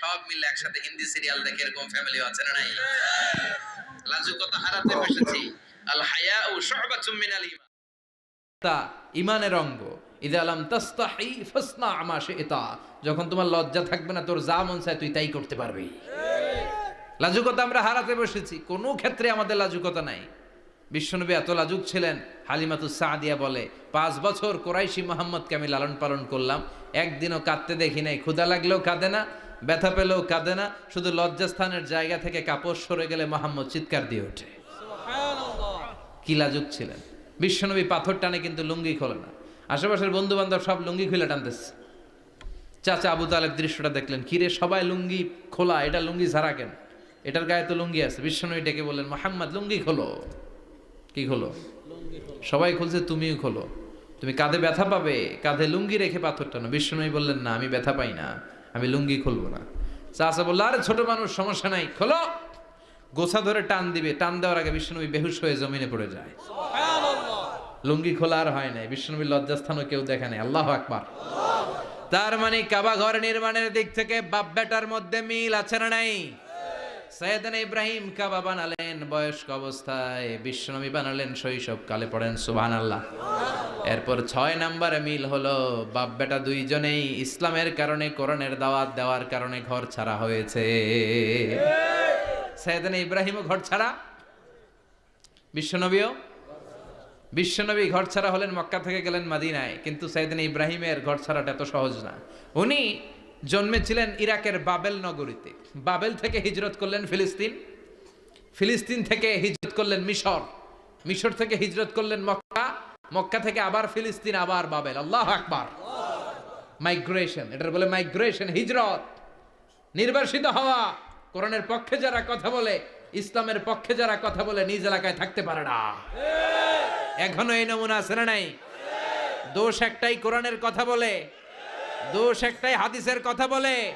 সব মিলে একসাথে হিন্দি সিরিয়াল দেখে এরকম ফ্যামিলিও আছে না নাই? লাজুকতা হারাতে বসেছি। আল হায়া ও শুবাতুম মিনাল ঈমান। তা ইমানের অঙ্গ। ইদা আলাম তাস্তাহি ফাসনা আমা শিতা। যখন তোমার লজ্জা থাকবে না, তোর যা মন চায় তুই তাই করতে পারবি। লাজুকতা আমরা হারাতে বসেছি। কোনো ক্ষেত্রে আমাদের লাজুকতা নাই। বিশ্বনবী এত লাজুক ছিলেন, হালিমাতুস সাদিয়া বলে, পাঁচ বছর কোরাইশি মোহাম্মদকে আমি লালন পালন করলাম। একদিনও কাঁদতে দেখি নাই। ক্ষুদা লাগলেও কাঁদে না। ব্যথা পেলেও কাঁদে না শুধু লজ্জাস্থানের জায়গা থেকে কাপড় সরে গেলে মোহাম্মদ চিৎকার দিয়ে ওঠে। কি লাজুক ছিলেন। বিশ্বনবী পাথর টানে কিন্তু লুঙ্গি খোলে না। আশেপাশের বন্ধু বান্ধব সব লুঙ্গি খুলে টানতেছে। চাচা আবু তালেব দৃশ্যটা দেখলেন কিরে সবাই লুঙ্গি খোলা এটা লুঙ্গি ছাড়া কেন? এটার গায়ে তো লুঙ্গি আছে। বিশ্বনবী ডেকে বললেন মোহাম্মদ লুঙ্গি খোলো। কি খোলো। সবাই খুলছে তুমিও খোলো। তুমি কাঁধে ব্যথা পাবে কাঁধে লুঙ্গি রেখে পাথর টানো। বিশ্বনবী বললেন না আমি ব্যথা পাই না। আমি লুঙ্গি খুলবো না। চাচা বলল আরে ছোট মানুষ সমস্যা নাই খোলো। গোছা ধরে টান দিবে। টান দেওয়ার আগে বিশ্বনবী বেহুশ হয়ে জমিনে পড়ে যায়। লুঙ্গি খোলা আর হয় নাই। বিশ্বনবীর লজ্জাস্থানও কেউ দেখে নাই। আল্লাহ আকবার। তার মানে কাবা ঘর নির্মাণের দিক থেকে বাপ বেটার মধ্যে মিল আছে না নাই? সৈয়দান ইব্রাহিম কাবা বানালেন বয়স্ক অবস্থায়। বিশ্বনবী বানালেন শৈশব কালে পড়েন সুবহান আল্লাহ এরপর ছয় নম্বরে মিল হলো, বাপ বেটা দুইজনেই ইসলামের কারণে কোরআনের দাওয়াত দেওয়ার কারণে ঘর ছাড়া হয়েছে। সৈয়দান ইব্রাহিমও ঘর ছাড়া? বিশ্বনবীও? বিশ্বনবী ঘর ছাড়া হলেন মক্কা থেকে গেলেন মাদিনায়, কিন্তু সাইদিন ইব্রাহিমের ঘর ছাড়াটা এত সহজ না। উনি জন্মেছিলেন ইরাকের বাবেল নগরীতে। বাবেল থেকে হিজরত করলেন ফিলিস্তিন। ফিলিস্তিন থেকে হিজরত করলেন মিশর। মিশর থেকে হিজরত করলেন মক্কা। মক্কা থেকে আবার ফিলিস্তিন, আবার বাবেল। আল্লাহ আকবার। মাইগ্রেশন এটার বলে মাইগ্রেশন হিজরত। নির্বাসিত হওয়া। কোরআনের পক্ষে যারা কথা বলে, ইসলামের পক্ষে যারা কথা বলে, নিজ এলাকায় থাকতে পারে না। এখনও এই নমুনা আছে না নাই? দোষ একটাই কোরআনের কথা বলে। দোষ একটাই হাদিসের কথা বলে।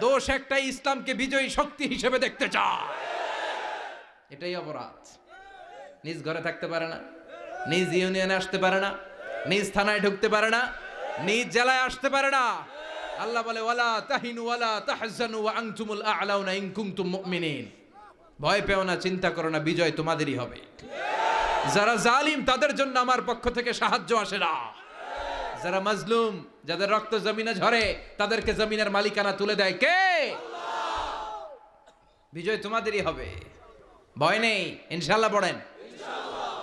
দোষ একটাই ইসলামকে বিজয়ী শক্তি হিসেবে দেখতে চায়। এটাই অপরাধ। নিজ ঘরে থাকতে পারে না। নিজ ইউনিয়নে আসতে পারে না, নিজ থানায় ঢুকতে পারে না, নিজ জেলায় আসতে পারে না। আল্লাহ বলে, ওয়ালা তাহিনু ওয়ালা তাহজানু ওয়া আনতুমুল আ'লাউনা ইন কুনতুম মুমিনিন। ভয় পেও না, চিন্তা করো না, বিজয় তোমাদেরই হবে। যারা জালিম, তাদের জন্য আমার পক্ষ থেকে সাহায্য আসে না। যারা মাজলুম, যাদের রক্ত জমিনে ঝরে, তাদেরকে জমিনের মালিকানা তুলে দেয় কে? বিজয় তোমাদেরই হবে। ভয় নেই ইনশাল্লাহ পড়েন।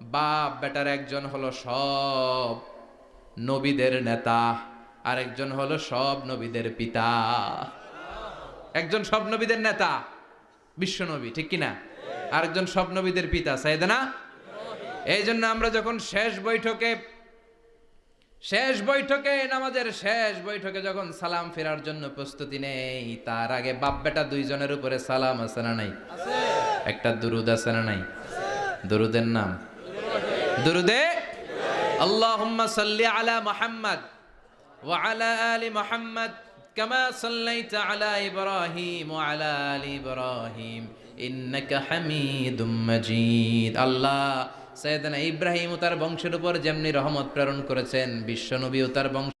বাপ বেটার একজন হলো সব নবীদের নেতা আর একজন হলো সব নবীদের পিতা। একজন সব নবীদের নেতা বিশ্ব নবী ঠিক কিনা? আরেকজন সব নবীদের পিতা সাইদানা এই জন্য আমরা যখন শেষ বৈঠকে শেষ বৈঠকে নামাজের শেষ বৈঠকে যখন সালাম ফেরার জন্য প্রস্তুতি নেই তার আগে বাপ বেটা দুইজনের উপরে সালাম আছে না নাই? একটা দুরুদ আছে না নাই? দুরুদের নাম? দুরুদে? আল্লাহুম্মা সাল্লি আলা মুহাম্মদ ওয়া আলা আলি মুহাম্মদ কামা সাল্লাইতা আলা ইব্রাহিম ওয়া আলা আলি ইব্রাহিম ইন্নাকা হামিদুম মাজিদ। আল্লাহ সৈয়দনা ইব্রাহিম ও তার বংশের উপর যেমনি রহমত প্রেরণ করেছেন, বিশ্বনবী ও তার বংশ